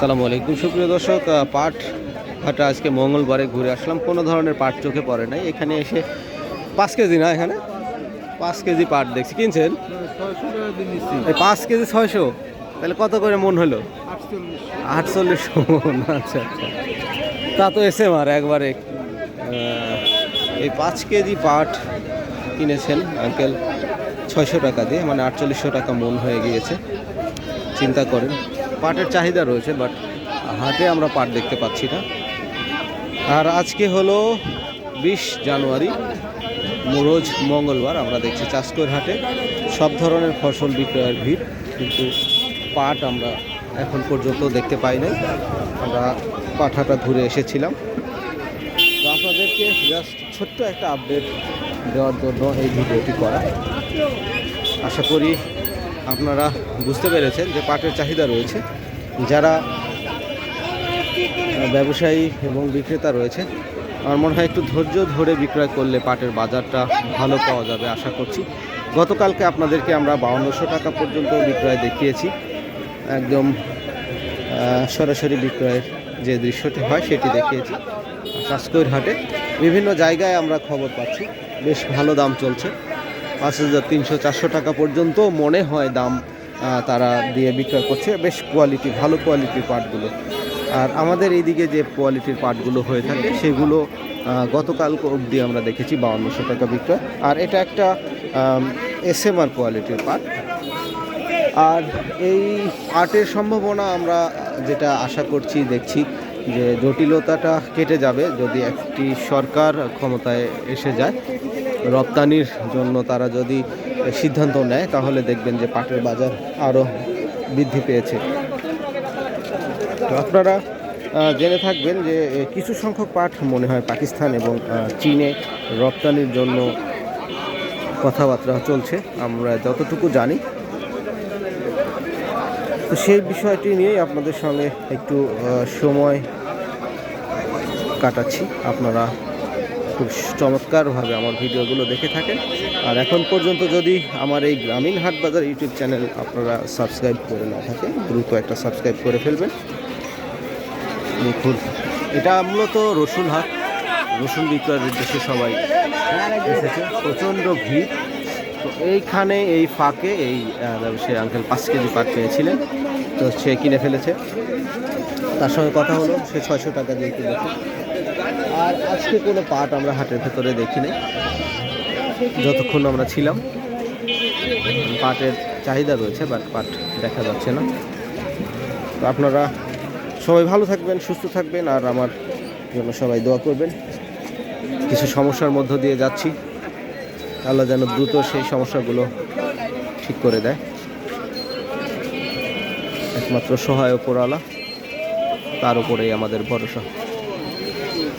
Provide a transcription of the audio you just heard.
সালামু আলাইকুম। সুপ্রিয় দর্শক পাট হাটা আজকে মঙ্গলবারে ঘুরে আসলাম। কোনো ধরনের পাট চোখে পড়ে নাই। এখানে এসে পাঁচ কেজি না এখানে? পাঁচ কেজি পাট দেখছি। কিনছেন? পাঁচ কেজি ছয়শো। তাহলে কত করে মন হলো? আটচল্লিশশো। মন আচ্ছা আচ্ছা। তা তো এসে মার একবারে এই পাঁচ কেজি পাট কিনেছেন আঙ্কেল। ছয়শো টাকা দিয়ে মানে আটচল্লিশশো টাকা মন হয়ে গিয়েছে। চিন্তা করেন। পাটের চাহিদা রয়েছে বাট হাটে আমরা পাট দেখতে পাচ্ছি না। আর আজকে হলো বিশ জানুয়ারি, রোজ মঙ্গলবার আমরা দেখছি চাষকর হাটে সব ধরনের ফসল বিক্রয়ের ভিড়, কিন্তু পাট আমরা এখন পর্যন্ত দেখতে পাই নাই। আমরা পাঠাটা ঘুরে এসেছিলাম। তো আপনাদেরকে জাস্ট ছোট্ট একটা আপডেট দেওয়ার জন্য এই ভিডিওটি করা। আশা করি আপনারা বুঝতে পেরেছেন যে পাটের চাহিদা রয়েছে। যারা ব্যবসায়ী এবং বিক্রেতা রয়েছে, আমার মনে হয় একটু ধৈর্য ধরে বিক্রয় করলে পাটের বাজারটা ভালো পাওয়া যাবে আশা করছি। গতকালকে আপনাদেরকে আমরা বাউন্নশো টাকা পর্যন্ত বিক্রয় দেখিয়েছি। একদম সরাসরি বিক্রয়ের যে দৃশ্যটি হয় সেটি দেখিয়েছি। কাস্কৈর হাটে বিভিন্ন জায়গায় আমরা খবর পাচ্ছি। বেশ ভালো দাম চলছে। পাঁচ হাজার তিনশো চারশো টাকা পর্যন্ত মনে হয় দাম তারা দিয়ে বিক্রয় করছে। বেশ কোয়ালিটি ভালো কোয়ালিটির পাটগুলো। আর আমাদের এইদিকে যে কোয়ালিটির পাটগুলো হয়ে থাকে, সেগুলো গতকাল অবধি আমরা দেখেছি বাউন্নশো টাকা বিক্রয়। আর এটা একটা এসএমআর কোয়ালিটির পাট। আর এই আর্টের সম্ভাবনা আমরা যেটা আশা করছি, দেখছি যে জটিলতাটা কেটে যাবে যদি একটি সরকার ক্ষমতায় এসে যায়। রপ্তানির জন্য তারা যদি সিদ্ধান্ত নেয়, তাহলে দেখবেন যে পাটের বাজার আরও বৃদ্ধি পেয়েছে। তো আপনারা জেনে থাকবেন যে কিছু সংখ্যক পাট মনে হয় পাকিস্তান এবং চীনে রপ্তানির জন্য কথাবার্তা চলছে। আমরা যতটুকু জানি, তো সেই বিষয়টি নিয়েই আপনাদের সঙ্গে একটু সময় কাটাচ্ছি। আপনারা খুব চমৎকারভাবে আমার ভিডিওগুলো দেখে থাকেন। আর এখন পর্যন্ত যদি আমার এই গ্রামীণ হাট বাজার ইউটিউব চ্যানেল আপনারা সাবস্ক্রাইব করে না থাকেন, দ্রুত একটা সাবস্ক্রাইব করে ফেলবেন। এটা মূলত রসুন হাট। রসুন বিক্রয়ের উদ্দেশ্যে সবাই এসেছে। প্রচণ্ড ভিড়। তো এইখানে এই ফাঁকে এই ব্যবসায়ী আঙ্কেল পাঁচ কেজি পাট পেয়েছিলেন। তো সে কিনে ফেলেছে। তার সঙ্গে কথা হলো, সে ছয়শো টাকা দিয়ে কিনেছে। আর আজকে কোনো পাট আমরা হাটের ভেতরে দেখি নাই যতক্ষণ আমরা ছিলাম, পাটের চাহিদা রয়েছে বাট পাট দেখা যাচ্ছে না। তো আপনারা সবাই ভালো থাকবেন, সুস্থ থাকবেন, আর আমার জন্য সবাই দোয়া করবেন। কিছু সমস্যার মধ্য দিয়ে যাচ্ছি। আল্লাহ যেন দ্রুত সেই সমস্যাগুলো ঠিক করে দেয়। একমাত্র সহায় ওপরওয়ালা তার উপরেই আমাদের ভরসা।